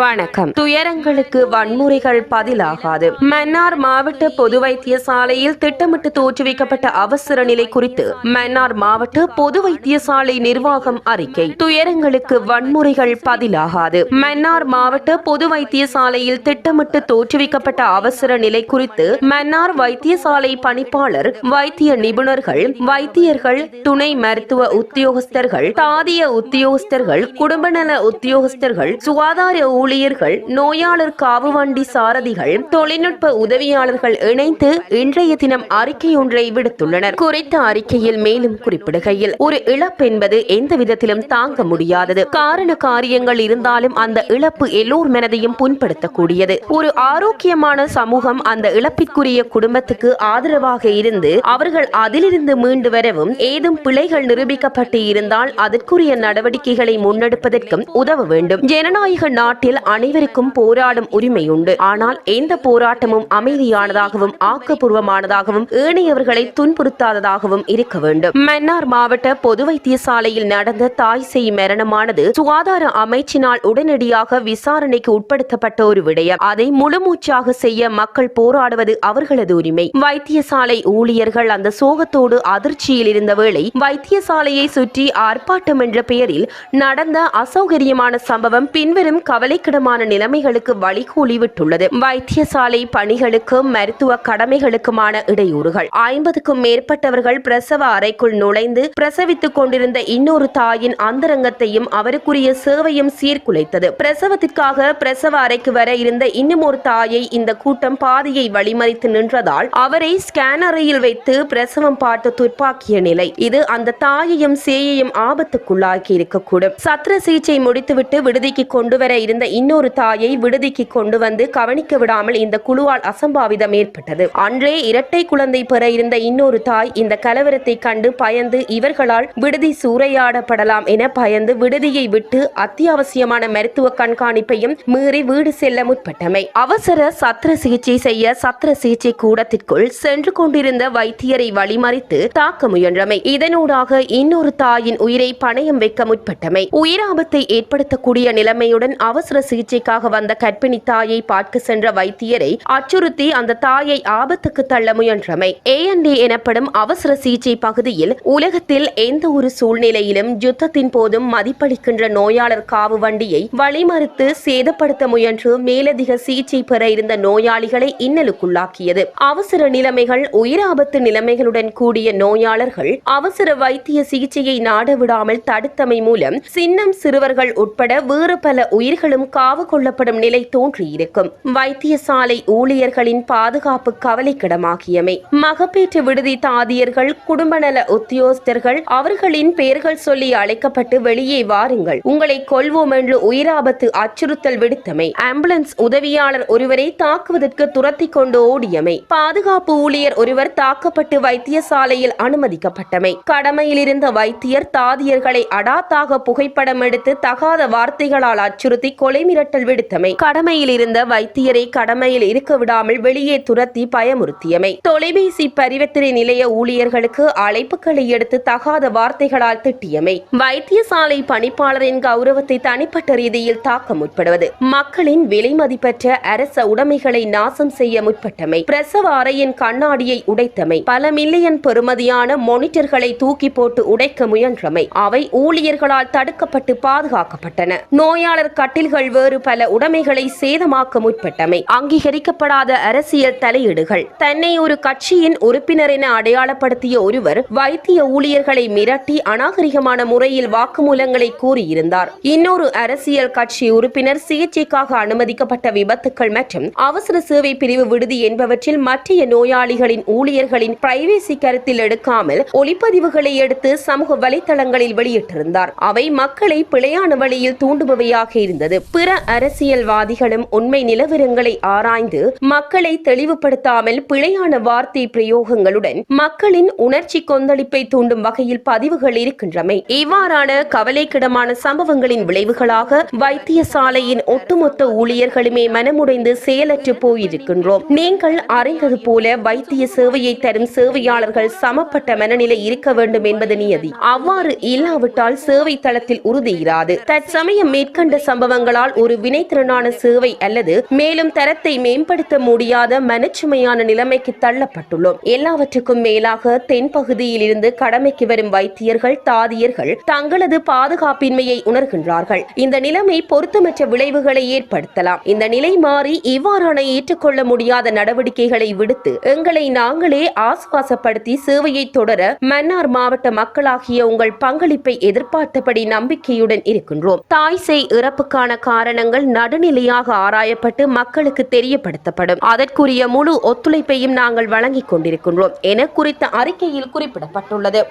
வணக்கம். துயரங்களுக்கு வன்முறைகள் பதிலாகாது. மன்னார் மாவட்ட பொது வைத்தியசாலையில் திட்டமிட்டு தோற்றுவிக்கப்பட்ட அவசர நிலை குறித்து மன்னார் மாவட்ட பொது வைத்தியசாலை நிர்வாகம் அறிக்கை. துயரங்களுக்கு வன்முறைகள் பதிலாகாது. மன்னார் மாவட்ட பொது வைத்தியசாலையில் திட்டமிட்டு தோற்றுவிக்கப்பட்ட அவசர நிலை குறித்து மன்னார் வைத்தியசாலை பணிப்பாளர் வைத்திய நிபுணர்கள் வைத்தியர்கள் துணை மருத்துவ உத்தியோகஸ்தர்கள் தாதிய உத்தியோகஸ்தர்கள் குடும்பநல உத்தியோகஸ்தர்கள் சுகாதார ஊழியர்கள் நோயாளர் காவு வண்டி சாரதிகள் தொழில்நுட்ப உதவியாளர்கள் இணைந்து இன்றைய தினம் அறிக்கை ஒன்றை விடுத்துள்ளனர். குறித்த அறிக்கையில் மேலும் குறிப்பிடுகையில் ஒரு இழப்பு என்பது எந்த விதத்திலும் தாங்க முடியாதது. காரண காரியங்கள் இருந்தாலும் அந்த இழப்பு எல்லோர் மனதையும் புண்படுத்தக்கூடியது. ஒரு ஆரோக்கியமான சமூகம் அந்த இழப்பிற்குரிய குடும்பத்துக்கு ஆதரவாக இருந்து அவர்கள் அதிலிருந்து மீண்டு வரவும் ஏதும் பிழைகள் நிரூபிக்கப்பட்டு இருந்தால் அதற்குரிய நடவடிக்கைகளை முன்னெடுப்பதற்கும் உதவ வேண்டும். ஜனநாயக நாட்டில் அனைவருக்கும் போராடும் உரிமை உண்டு ஆனால் எந்த போராட்டமும் அமைதியானதாகவும் ஆக்கப்பூர்வமானதாகவும் ஏனையவர்களை துன்புறுத்தாததாகவும் இருக்க வேண்டும். மன்னார் மாவட்ட பொது வைத்தியசாலையில் நடந்த தாய் செய் மரணமானது சுகாதார அமைச்சினால் உடனடியாக விசாரணைக்கு உட்படுத்தப்பட்ட ஒரு விடயம். அதை முழுமூச்சாக செய்ய மக்கள் போராடுவது அவர்களது உரிமை. வைத்தியசாலை ஊழியர்கள் அந்த சோகத்தோடு அதிர்ச்சியில் இருந்த வேளை வைத்தியசாலையை சுற்றி ஆர்ப்பாட்டம் என்ற பெயரில் நடந்த அசௌகரியமான சம்பவம் பின்வரும் கவலை கவலைக்கிடமான நிலைமைகளுக்கு வழிகூலி விட்டுள்ளது வைத்தியசாலை பணிகளுக்கும் மருத்துவ கடமைகளுக்குமான இடையூறுகள். ஐம்பதுக்கும் மேற்பட்டவர்கள் பிரசவ அறைக்குள் நுழைந்து பிரசவித்துக் கொண்டிருந்த இன்னொரு தாயின் அந்தரங்கத்தையும் அவருக்குரிய சேவையும் சீர்குலைத்தது. பிரசவத்திற்காக பிரசவ அறைக்கு வர இருந்த இன்னும் ஒரு தாயை இந்த கூட்டம் பாதையை வழிமறித்து நின்றதால் அவரை ஸ்கேனரையில் வைத்து பிரசவம் பார்த்து துப்பாக்கிய நிலை. இது அந்த தாயையும் சேயையும் ஆபத்துக்குள்ளாக்கி இருக்கக்கூடும். சத்திர சிகிச்சை முடித்துவிட்டு விடுதிக்கு கொண்டு வர இருந்த இன்னொரு தாயை விடுதிக்கு கொண்டு வந்து கவனிக்க விடாமல் இந்த குழுவால் அசம்பாவிதம் ஏற்பட்டது. அன்றே இரட்டை குழந்தை பெற இருந்த இன்னொரு தாய் இந்த கலவரத்தை கண்டு பயந்து இவர்களால் விடுதி சூறையாடப்படலாம் என பயந்து விடுதியை விட்டு அத்தியாவசியமான மருத்துவ கண்காணிப்பையும் மீறி வீடு செல்ல முற்பட்டமை. அவசர சத்திர சிகிச்சை செய்ய சத்திர சிகிச்சை கூடத்திற்குள் சென்று கொண்டிருந்த வைத்தியரை வழிமறித்து தாக்க முயன்றமை. இதனூடாக இன்னொரு தாயின் உயிரை பணயம் வைக்க முற்பட்டமை. உயிராபத்தை ஏற்படுத்தக்கூடிய நிலைமையுடன் அவசர சிகிச்சைக்காக வந்த கர்ப்பிணி தாயை பார்க்க சென்ற வைத்தியரை அச்சுறுத்தி அந்த தாயை ஆபத்துக்கு தள்ள முயன்றமை. ஏஎன்டி எனப்படும் அவசர சிகிச்சை பகுதியில் உலகத்தில் எந்த ஒரு சூழ்நிலையிலும் யுத்தத்தின் போதும் மதிப்பளிக்கின்ற நோயாளர் காவு வண்டியை வழிமறுத்து சேதப்படுத்த முயன்று மேலதிக சிகிச்சை பெற இருந்த நோயாளிகளை இன்னலுக்குள்ளாக்கியது. அவசர நிலைமைகள் உயிராபத்து நிலைமைகளுடன் கூடிய நோயாளர்கள் அவசர வைத்திய சிகிச்சையை நாட விடாமல் தடுத்தமை மூலம் சின்னம் சிறுவர்கள் உட்பட வேறு பல உயிர்களும் காவு கொள்ளப்படும் நிலை தோன்றியிருக்கும். வைத்தியசாலை ஊழியர்களின் பாதுகாப்பு கவலைக்கிடமாகியமை. மகப்பேற்று விடுதி தாதியர்கள் குடும்பநல உத்தியோகஸ்தர்கள் அவர்களின் பெயர்கள் சொல்லி அழைக்கப்பட்டு வெளியே வாருங்கள். உங்களை கொள்வோம் என்று உயிராபத்து அச்சுறுத்தல் விடுத்தமை. ஆம்புலன்ஸ் உதவியாளர் ஒருவரை தாக்குவதற்கு துரத்தி கொண்டு ஓடியமை. பாதுகாப்பு ஊழியர் ஒருவர் தாக்கப்பட்டு வைத்தியசாலையில் அனுமதிக்கப்பட்டமை. கடமையில் இருந்த வைத்தியர் தாதியர்களை அடாத்தாக புகைப்படம் எடுத்து தகாத வார்த்தைகளால் அச்சுறுத்தி கொலை மிரட்டல் விடுத்தமை. கடமையில் இருந்த வைத்தியரை கடமையில் இருக்க விடாமல் வெளியே துரத்தி பயமுறுத்தியமை. தொலைபேசி பரிவர்த்தனை நிலைய ஊழியர்களுக்கு அழைப்புகளை எடுத்து தகாத வார்த்தைகளால் திட்டியமை. வைத்தியசாலை பணிப்பாளரின் கௌரவத்தை தனிப்பட்ட ரீதியில் தாக்க முற்படுவது. மக்களின் விலை மதிப்பற்ற அரச உடைமைகளை நாசம் செய்ய முற்பட்டமை. பிரசவ அறையின் கண்ணாடியை உடைத்தமை. பல மில்லியன் பெறுமதியான மானிட்டர்களை தூக்கி போட்டு உடைக்க முயன்றமை. அவை ஊழியர்களால் தடுக்கப்பட்டு பாதுகாக்கப்பட்டன. நோயாளர் கட்டில்கள் வேறு பல உடைமைகளை சேதமாக்க முற்பட்டமை. அங்கீகரிக்கப்படாத அரசியல் தலையீடுகள். தன்னை ஒரு கட்சியின் உறுப்பினர் என அடையாளப்படுத்திய ஒருவர் வைத்திய ஊழியர்களை மிரட்டி அநாகரிகமான முறையில் வாக்குமூலங்களை கூறியிருந்தார். இன்னொரு அரசியல் கட்சி உறுப்பினர் சிகிச்சைக்காக அனுமதிக்கப்பட்ட விபத்துக்கள் மற்றும் அவசர சேவை பிரிவு விடுதி என்பவற்றில் மற்றைய நோயாளிகளின் ஊழியர்களின் பிரைவேசி கருத்தில் எடுக்காமல் ஒளிப்பதிவுகளை எடுத்து சமூக வலைதளங்களில் வெளியிட்டிருந்தார். அவை மக்களை பிழையான வழியில் தூண்டுபவையாக இருந்தது. பிற அரசியல்வாதிகளும் உண்மை நிலவரங்களை ஆராய்ந்து மக்களை தெளிவுபடுத்தாமல் பிழையான வார்த்தை பிரயோகங்களுடன் மக்களின் உணர்ச்சி கொந்தளிப்பை தூண்டும் வகையில் பதிவுகள் இருக்கின்றமை. இவ்வாறான கவலைக்கிடமான சம்பவங்களின் விளைவுகளாக வைத்தியசாலையின் ஒட்டுமொத்த ஊழியர்களுமே மனமுடைந்து செயலற்று போயிருக்கின்றோம். நீங்கள் அறிந்தது போல வைத்திய சேவையை தரும் சேவையாளர்கள் சமப்பட்ட மனநிலை இருக்க வேண்டும் என்பது நியதி. அவ்வாறு இல்லாவிட்டால் சேவை தளத்தில் உறுதியிராது தற்சமயம் மேற்கண்ட சம்பவங்களால் எங்களால் ஒரு வினைத்திறனான சேவை அல்லது மேலும் தரத்தை மேம்படுத்த முடியாத மனச்சுமையான நிலைமைக்கு தள்ளப்பட்டுள்ளோம். எல்லாவற்றுக்கும் மேலாக தென்பகுதியில் இருந்து கடமைக்கு வரும் வைத்தியர்கள் தாதியர்கள் தங்களது பாதுகாப்பின்மையை உணர்கின்றார்கள். இந்த நிலைமை பொருத்தமற்ற விளைவுகளை ஏற்படுத்தலாம். இந்த நிலை மாறி இவ்வாறான ஏற்றுக்கொள்ள முடியாத நடவடிக்கைகளை விடுத்து எங்களை நாங்களே ஆசுவாசப்படுத்தி சேவையை தொடர மன்னார் மாவட்ட மக்களாகிய உங்கள் பங்களிப்பை எதிர்பார்த்தபடி நம்பிக்கையுடன் இருக்கின்றோம். தாய் செய் இறப்புக்கான காரணங்கள் நடுநிலையாக ஆராயப்பட்டு மக்களுக்கு தெரியப்படுத்தப்படும். அதற்குரிய முழு ஒத்துழைப்பையும் நாங்கள் வழங்கிக் கொண்டிருக்கின்றோம் என குறித்த அறிக்கையில் குறிப்பிடப்பட்டுள்ளது.